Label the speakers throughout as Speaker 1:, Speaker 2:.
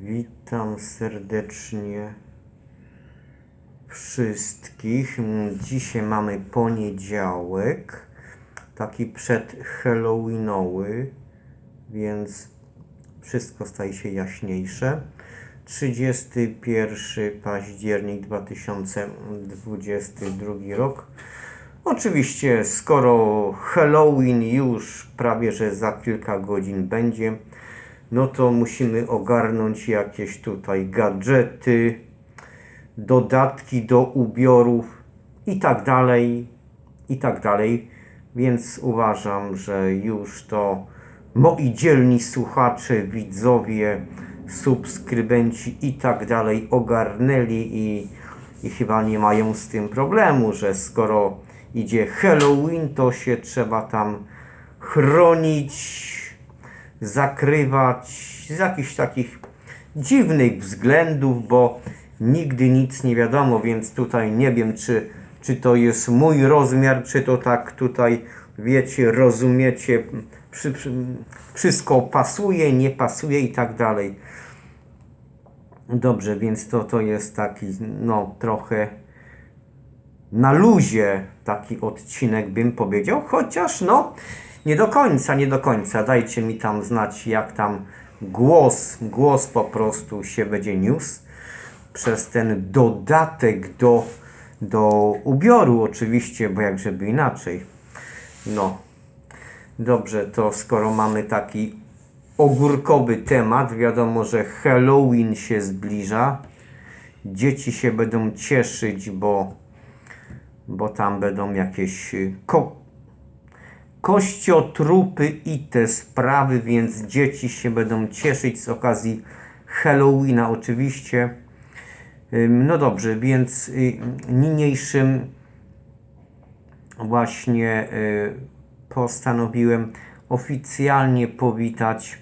Speaker 1: Witam serdecznie wszystkich. Dzisiaj mamy poniedziałek, taki przed Halloweenowy, więc wszystko staje się jaśniejsze. 31 październik 2022 rok. Oczywiście, skoro Halloween już prawie że za kilka godzin będzie, no to musimy ogarnąć jakieś tutaj gadżety, dodatki do ubiorów i tak dalej, i tak dalej. Więc uważam, że już to moi dzielni słuchacze, widzowie, subskrybenci i tak dalej ogarnęli i, i chyba nie mają z tym problemu, że skoro idzie Halloween, to się trzeba tam chronić, zakrywać z jakichś takich dziwnych względów, bo nigdy nic nie wiadomo, więc tutaj nie wiem, czy, czy to jest mój rozmiar, czy to tak tutaj, wiecie, rozumiecie, przy, przy, wszystko pasuje, nie pasuje i tak dalej. Dobrze, więc to, to jest taki, no, trochę na luzie taki odcinek bym powiedział, chociaż no nie do końca, nie do końca. Dajcie mi tam znać, jak tam głos, głos po prostu się będzie niósł przez ten dodatek do, do ubioru oczywiście, bo jak żeby inaczej. No, dobrze, to skoro mamy taki ogórkowy temat, wiadomo, że Halloween się zbliża. Dzieci się będą cieszyć, bo bo tam będą jakieś y, ko kościotrupy i te sprawy, więc dzieci się będą cieszyć z okazji Halloweena oczywiście. No dobrze, więc y, niniejszym właśnie y, postanowiłem oficjalnie powitać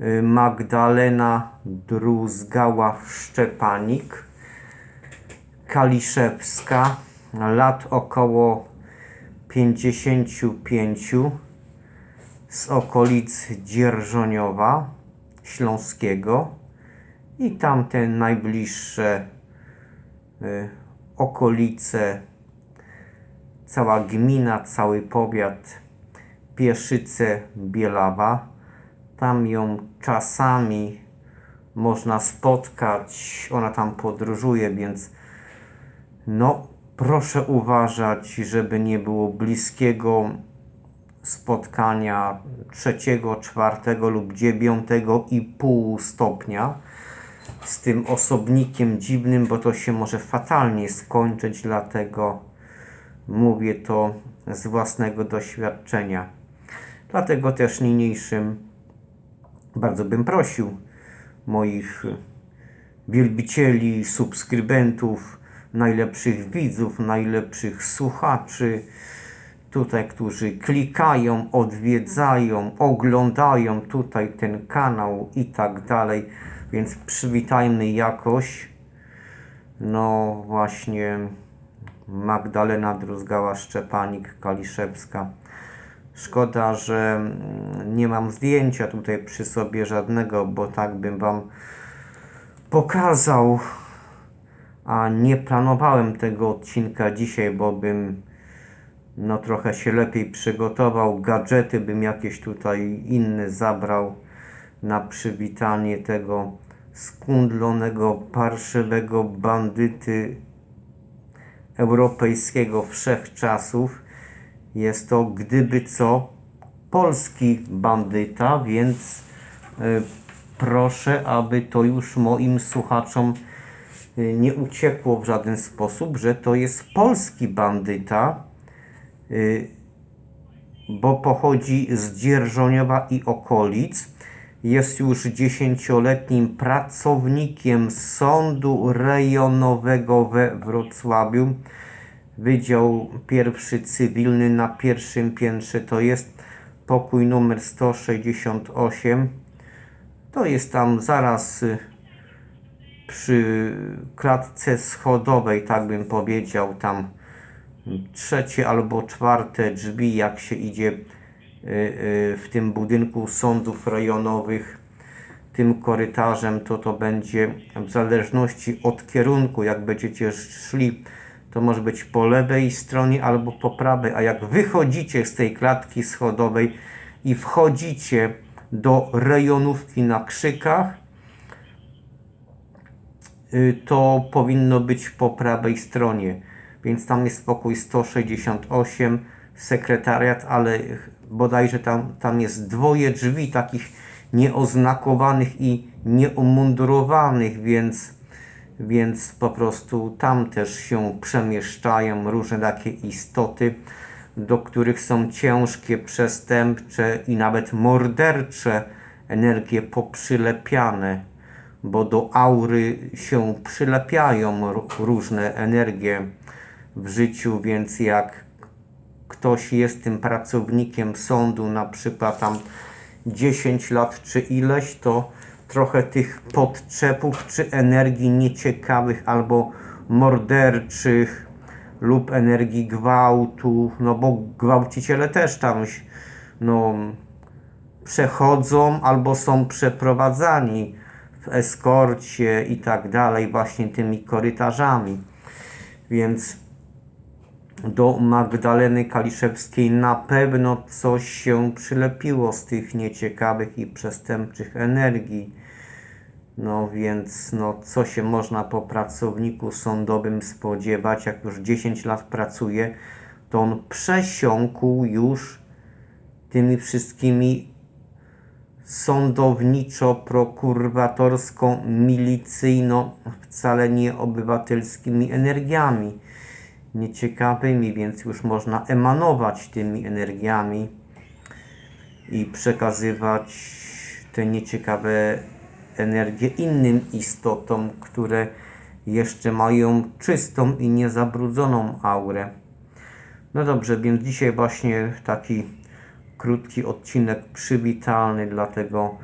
Speaker 1: y, Magdalena Druzgała-Szczepanik, Kaliszewska, lat około 55 z okolic Dzierżoniowa Śląskiego i tamte najbliższe y, okolice, cała gmina, cały powiat Pieszyce Bielawa. Tam ją czasami można spotkać, ona tam podróżuje, więc no proszę uważać, żeby nie było bliskiego spotkania trzeciego, czwartego lub dziewiątego i pół stopnia z tym osobnikiem dziwnym, bo to się może fatalnie skończyć, dlatego mówię to z własnego doświadczenia. Dlatego też niniejszym bardzo bym prosił moich wielbicieli, subskrybentów, najlepszych widzów, najlepszych słuchaczy, tutaj, którzy klikają, odwiedzają, oglądają tutaj ten kanał i tak dalej, więc przywitajmy jakoś, no właśnie Magdalena Druzgała-Szczepanik, Kaliszewska. Szkoda, że nie mam zdjęcia tutaj przy sobie żadnego, bo tak bym Wam pokazał, a nie planowałem tego odcinka dzisiaj, bo bym no trochę się lepiej przygotował, gadżety bym jakieś tutaj inne zabrał na przywitanie tego skundlonego, parszywego bandyty europejskiego wszechczasów. Jest to gdyby co polski bandyta, więc y, proszę, aby to już moim słuchaczom nie uciekło w żaden sposób, że to jest polski bandyta, y, bo pochodzi z Dzierżoniowa i okolic. Jest już dziesięcioletnim pracownikiem Sądu Rejonowego we Wrocławiu. Wydział pierwszy cywilny na pierwszym piętrze to jest pokój numer 168. To jest tam zaraz y, przy klatce schodowej, tak bym powiedział, tam trzecie albo czwarte drzwi, jak się idzie y, y, w tym budynku sądów rejonowych tym korytarzem, to to będzie w zależności od kierunku, jak będziecie szli, to może być po lewej stronie albo po prawej, a jak wychodzicie z tej klatki schodowej i wchodzicie do rejonówki na krzykach, to powinno być po prawej stronie. Więc tam jest pokój 168, sekretariat, ale bodajże tam, tam jest dwoje drzwi takich nieoznakowanych i nieumundurowanych, więc, więc po prostu tam też się przemieszczają różne takie istoty, do których są ciężkie, przestępcze i nawet mordercze energie poprzylepiane, bo do aury się przylepiają różne energie w życiu, więc jak ktoś jest tym pracownikiem sądu, na przykład tam 10 lat czy ileś, to trochę tych podczepów czy energii nieciekawych albo morderczych lub energii gwałtu, no bo gwałciciele też tam no, przechodzą albo są przeprowadzani w eskorcie i tak dalej, właśnie tymi korytarzami. Więc do Magdaleny Kaliszewskiej na pewno coś się przylepiło z tych nieciekawych i przestępczych energii. No więc, no co się można po pracowniku sądowym spodziewać, jak już 10 lat pracuje, to on przesiąkł już tymi wszystkimi sądowniczo-prokuratorsko-milicyjno, wcale nie obywatelskimi energiami nieciekawymi, więc już można emanować tymi energiami i przekazywać te nieciekawe energie innym istotom, które jeszcze mają czystą i niezabrodzoną aurę. No dobrze, więc dzisiaj właśnie taki krótki odcinek przywitalny dla tego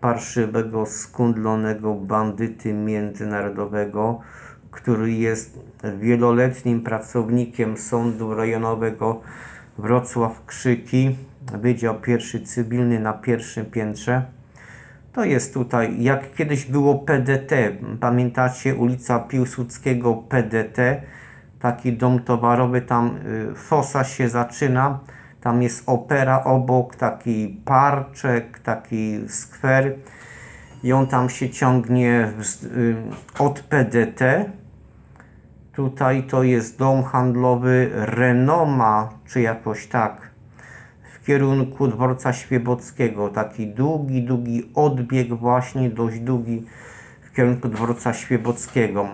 Speaker 1: parszywego, skundlonego bandyty międzynarodowego, który jest wieloletnim pracownikiem Sądu Rejonowego Wrocław Krzyki, Wydział Pierwszy Cywilny na pierwszym piętrze. To jest tutaj, jak kiedyś było PDT, pamiętacie ulica Piłsudskiego PDT, taki dom towarowy, tam y, fosa się zaczyna, tam jest opera obok, taki parczek, taki skwer i on tam się ciągnie y, od PDT. Tutaj to jest dom handlowy Renoma, czy jakoś tak, w kierunku dworca Świebockiego. Taki długi, długi odbieg, właśnie dość długi w kierunku dworca Świebockiego.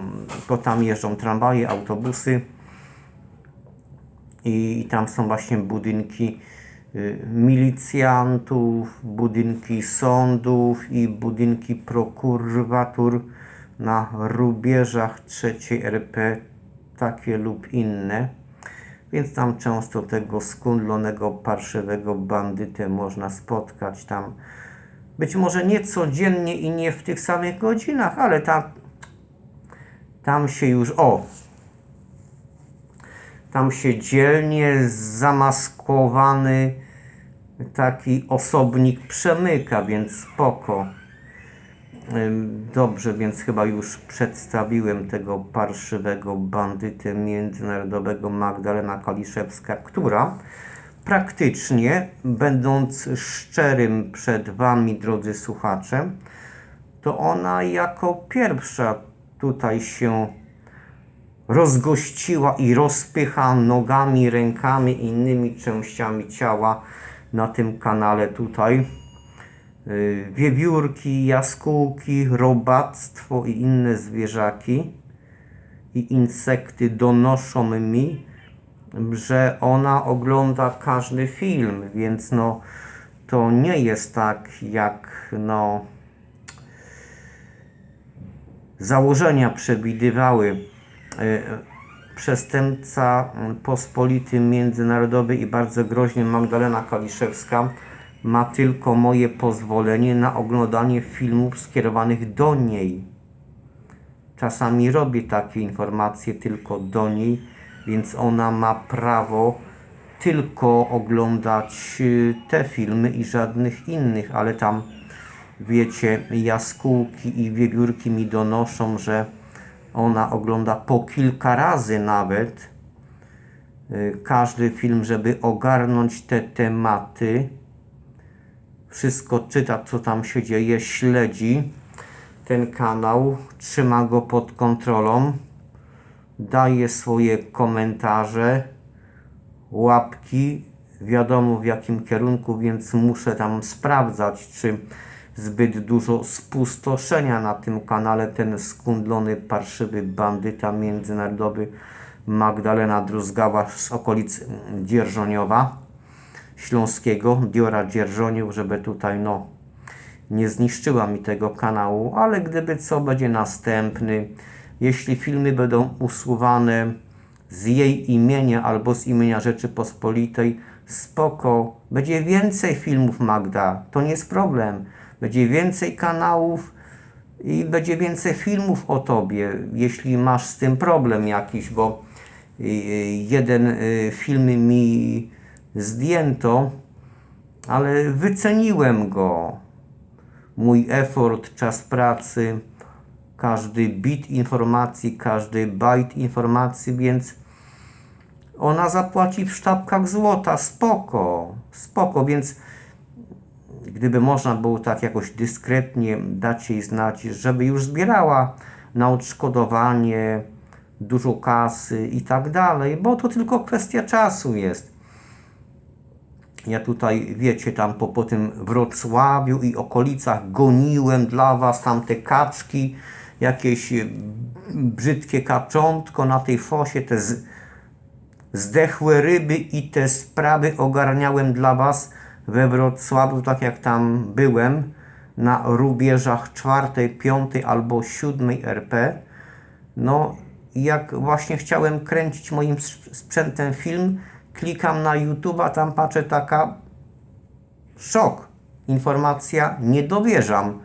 Speaker 1: Bo tam jeżdżą tramwaje, autobusy i tam są właśnie budynki y, milicjantów, budynki sądów i budynki prokuratur na rubieżach trzeciej RP, takie lub inne. Więc tam często tego skundlonego, parszywego bandytę można spotkać tam. Być może nie codziennie i nie w tych samych godzinach, ale tam, tam się już, o, tam się dzielnie zamaskowany taki osobnik przemyka, więc spoko. Dobrze, więc chyba już przedstawiłem tego parszywego bandytę międzynarodowego Magdalena Kaliszewska, która praktycznie, będąc szczerym przed Wami, drodzy słuchacze, to ona jako pierwsza tutaj się rozgościła i rozpycha nogami, rękami innymi częściami ciała na tym kanale tutaj. Yy, Wiewiórki, jaskółki, robactwo i inne zwierzaki i insekty donoszą mi, że ona ogląda każdy film, więc no to nie jest tak jak no założenia przewidywały y, przestępca y, pospolity międzynarodowy i bardzo groźny Magdalena Kaliszewska ma tylko moje pozwolenie na oglądanie filmów skierowanych do niej. Czasami robię takie informacje tylko do niej, więc ona ma prawo tylko oglądać y, te filmy i żadnych innych, ale tam wiecie, jaskółki i wiewiórki mi donoszą, że ona ogląda po kilka razy nawet y, każdy film, żeby ogarnąć te tematy. Wszystko czyta, co tam się dzieje, śledzi ten kanał, trzyma go pod kontrolą, daje swoje komentarze, łapki, wiadomo w jakim kierunku, więc muszę tam sprawdzać, czy zbyt dużo spustoszenia na tym kanale ten skundlony, parszywy bandyta międzynarodowy Magdalena Druzgała z okolic Dzierżoniowa Śląskiego, Diora Dzierżoniów, żeby tutaj no nie zniszczyła mi tego kanału, ale gdyby co, będzie następny. Jeśli filmy będą usuwane z jej imienia albo z imienia Rzeczypospolitej, spoko. Będzie więcej filmów Magda, to nie jest problem. Będzie więcej kanałów i będzie więcej filmów o tobie, jeśli masz z tym problem jakiś, bo y, y, jeden y, film mi zdjęto, ale wyceniłem go. Mój effort, czas pracy, każdy bit informacji, każdy byte informacji, więc ona zapłaci w sztabkach złota, spoko, spoko, więc gdyby można było tak jakoś dyskretnie dać jej znać, żeby już zbierała na odszkodowanie dużo kasy i tak dalej, bo to tylko kwestia czasu jest. Ja tutaj, wiecie, tam po, po tym Wrocławiu i okolicach goniłem dla Was tam te kaczki, jakieś brzydkie kaczątko na tej fosie, te z, zdechłe ryby i te sprawy ogarniałem dla Was we Wrocławiu, tak jak tam byłem, na rubieżach czwartej, piątej albo siódmej RP. No, jak właśnie chciałem kręcić moim sp- sprzętem film, klikam na YouTube, a tam patrzę taka szok. Informacja, nie dowierzam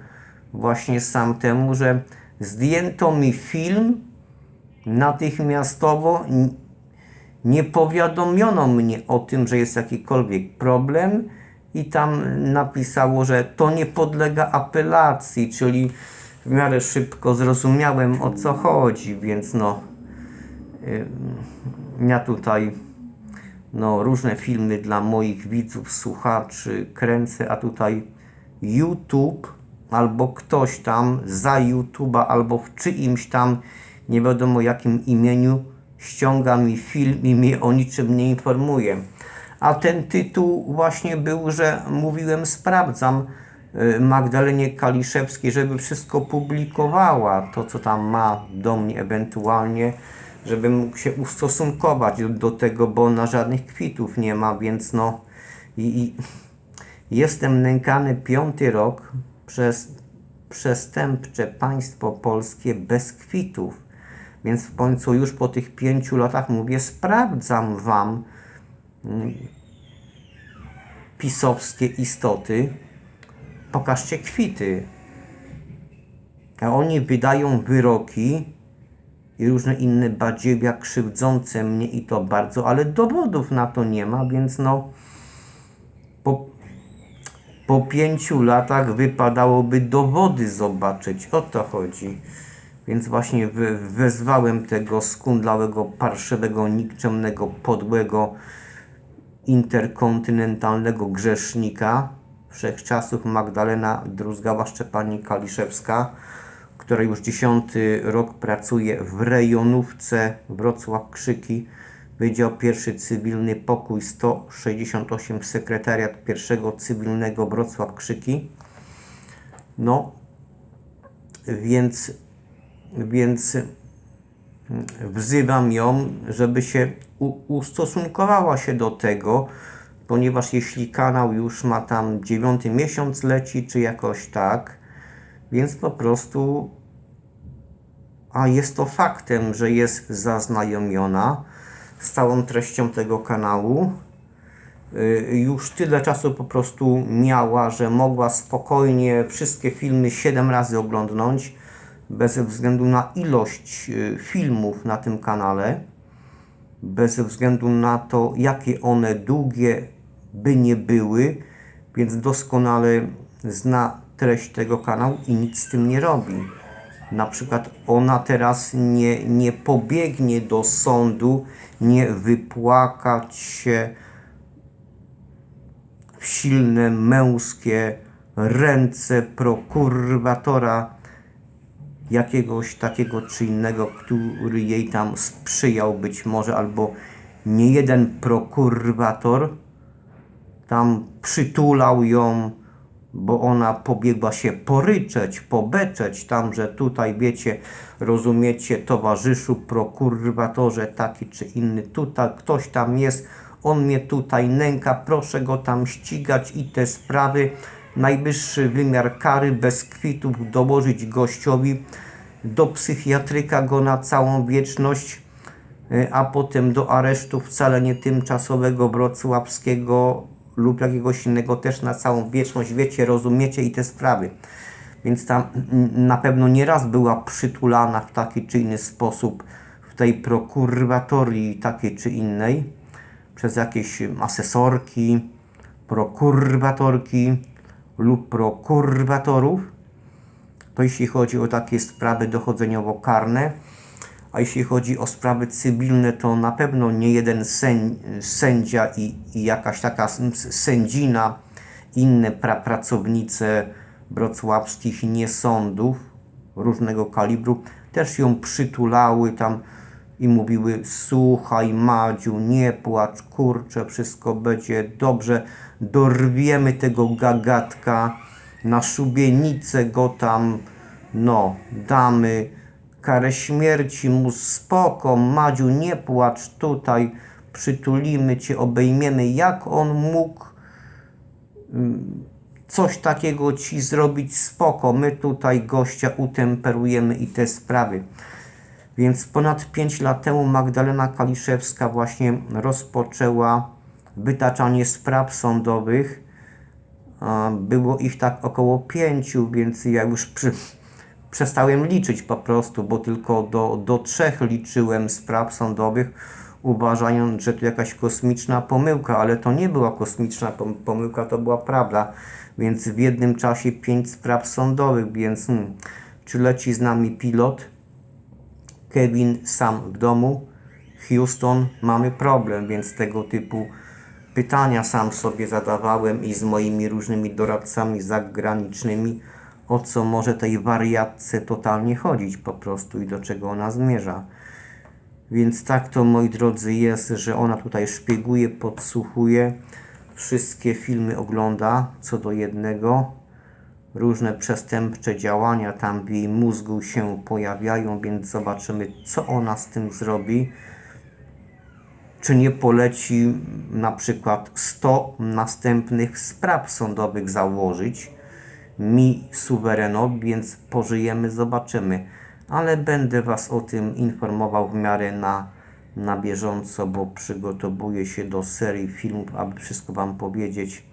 Speaker 1: właśnie sam temu, że zdjęto mi film natychmiastowo, nie powiadomiono mnie o tym, że jest jakikolwiek problem i tam napisało, że to nie podlega apelacji, czyli w miarę szybko zrozumiałem o co chodzi, więc no ym, ja tutaj no, różne filmy dla moich widzów, słuchaczy kręcę, a tutaj YouTube albo ktoś tam za YouTube'a albo w czyimś tam nie wiadomo jakim imieniu ściąga mi film i mnie o niczym nie informuje. A ten tytuł właśnie był, że mówiłem sprawdzam y, Magdalenie Kaliszewskiej, żeby wszystko publikowała, to co tam ma do mnie ewentualnie, żebym mógł się ustosunkować do, tego, bo na żadnych kwitów nie ma, więc no i, i jestem nękany piąty rok przez przestępcze państwo polskie bez kwitów. Więc w końcu już po tych pięciu latach mówię, sprawdzam wam mm, pisowskie istoty, pokażcie kwity. A oni wydają wyroki i różne inne badziewia krzywdzące mnie i to bardzo, ale dowodów na to nie ma, więc no po, po pięciu latach wypadałoby dowody zobaczyć. O to chodzi. Więc właśnie wy, wezwałem tego skundlałego, parszywego, nikczemnego, podłego, interkontynentalnego grzesznika wszechczasów Magdalena Druzgała-Szczepanik-Kaliszewska, która już dziesiąty rok pracuje w rejonówce Wrocław Krzyki, Wydział Pierwszy Cywilny Pokój 168 Sekretariat Pierwszego Cywilnego Wrocław Krzyki. No, więc, więc wzywam ją, żeby się ustosunkowała się do tego, ponieważ jeśli kanał już ma tam dziewiąty miesiąc leci, czy jakoś tak, więc po prostu, a jest to faktem, że jest zaznajomiona z całą treścią tego kanału. Y, Już tyle czasu po prostu miała, że mogła spokojnie wszystkie filmy 7 razy oglądnąć, bez względu na ilość y, filmów na tym kanale, bez względu na to, jakie one długie by nie były, więc doskonale zna treść tego kanału i nic z tym nie robi. Na przykład ona teraz nie, nie pobiegnie do sądu, nie wypłakać się w silne męskie ręce prokuratora jakiegoś takiego czy innego, który jej tam sprzyjał być może, albo nie jeden prokurator tam przytulał ją, bo ona pobiegła się poryczeć, pobeczeć tam, że tutaj wiecie, rozumiecie, towarzyszu, prokuratorze taki czy inny, tutaj ktoś tam jest, on mnie tutaj nęka, proszę go tam ścigać i te sprawy, najwyższy wymiar kary bez kwitów dołożyć gościowi, do psychiatryka go na całą wieczność, y, a potem do aresztu wcale nie tymczasowego wrocławskiego lub jakiegoś innego też na całą wieczność, wiecie, rozumiecie i te sprawy. Więc tam na pewno nieraz była przytulana w taki czy inny sposób w tej prokuratorii takiej czy innej przez jakieś asesorki, prokuratorki lub prokuratorów. To jeśli chodzi o takie sprawy dochodzeniowo-karne, a jeśli chodzi o sprawy cywilne, to na pewno nie jeden sęd, sędzia i, i jakaś taka sędzina, inne pra, pracownice wrocławskich nie sądów różnego kalibru też ją przytulały tam i mówiły słuchaj Madziu, nie płacz, kurczę, wszystko będzie dobrze, dorwiemy tego gagatka, na szubienicę go tam, no, damy, karę śmierci mu spoko, Madziu, nie płacz tutaj, przytulimy cię, obejmiemy, jak on mógł coś takiego ci zrobić spoko. My tutaj gościa utemperujemy i te sprawy. Więc ponad 5 lat temu Magdalena Kaliszewska właśnie rozpoczęła wytaczanie spraw sądowych. Było ich tak około pięciu, więc ja już przy, przestałem liczyć po prostu, bo tylko do, do trzech liczyłem spraw sądowych, uważając, że to jakaś kosmiczna pomyłka, ale to nie była kosmiczna pom- pomyłka, to była prawda. Więc w jednym czasie pięć spraw sądowych, więc hmm, czy leci z nami pilot? Kevin sam w domu, Houston, mamy problem, więc tego typu pytania sam sobie zadawałem i z moimi różnymi doradcami zagranicznymi, o co może tej wariatce totalnie chodzić po prostu i do czego ona zmierza. Więc tak to, moi drodzy, jest, że ona tutaj szpieguje, podsłuchuje, wszystkie filmy ogląda co do jednego. Różne przestępcze działania tam w jej mózgu się pojawiają, więc zobaczymy, co ona z tym zrobi. Czy nie poleci na przykład 100 następnych spraw sądowych założyć mi suwereno, więc pożyjemy, zobaczymy. Ale będę Was o tym informował w miarę na, na bieżąco, bo przygotowuję się do serii filmów, aby wszystko Wam powiedzieć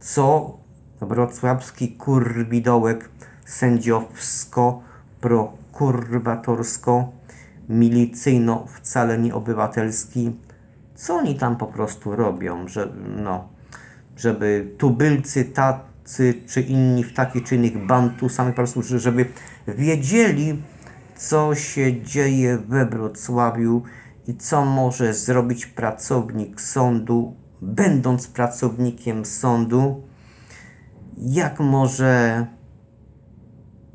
Speaker 1: co wrocławski kurwidołek sędziowsko-prokuratorsko-milicyjno wcale nie obywatelski, co oni tam po prostu robią, że no, żeby tubylcy, tacy czy inni w takich czy innych bantusami po prostu, że- żeby wiedzieli, co się dzieje we Wrocławiu i co może zrobić pracownik sądu, będąc pracownikiem sądu, jak może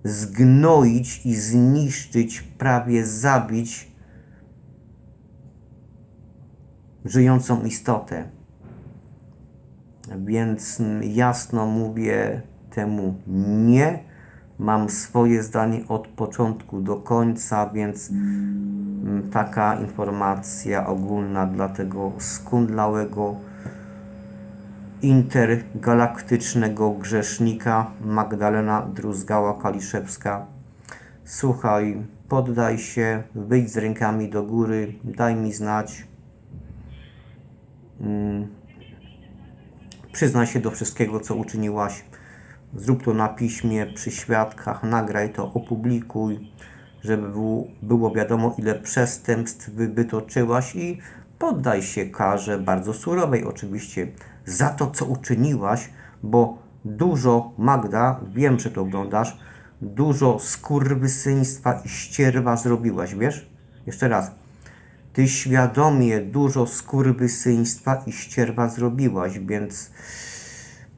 Speaker 1: zgnoić i zniszczyć, prawie zabić żyjącą istotę. Więc jasno mówię temu nie. Mam swoje zdanie od początku do końca, więc mm, taka informacja ogólna dla tego skundlałego intergalaktycznego grzesznika Magdalena Druzgała-Kaliszewska. Słuchaj, poddaj się, wyjdź z rękami do góry, daj mi znać. Mm, Przyznaj się do wszystkiego, co uczyniłaś. Zrób to na piśmie, przy świadkach, nagraj to, opublikuj, żeby było, wiadomo, ile przestępstw wy- wytoczyłaś i poddaj się karze, bardzo surowej oczywiście, za to, co uczyniłaś, bo Dużo, Magda, wiem, że to oglądasz, dużo skurwysyństwa i ścierwa zrobiłaś, wiesz? Jeszcze raz. Ty świadomie dużo skurwysyństwa i ścierwa zrobiłaś, więc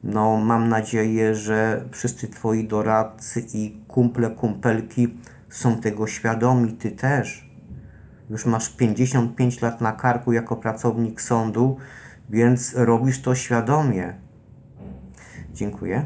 Speaker 1: no mam nadzieję, że wszyscy twoi doradcy i kumple, kumpelki są tego świadomi, ty też. Już masz 55 lat na karku jako pracownik sądu, więc robisz to świadomie. Dziękuję.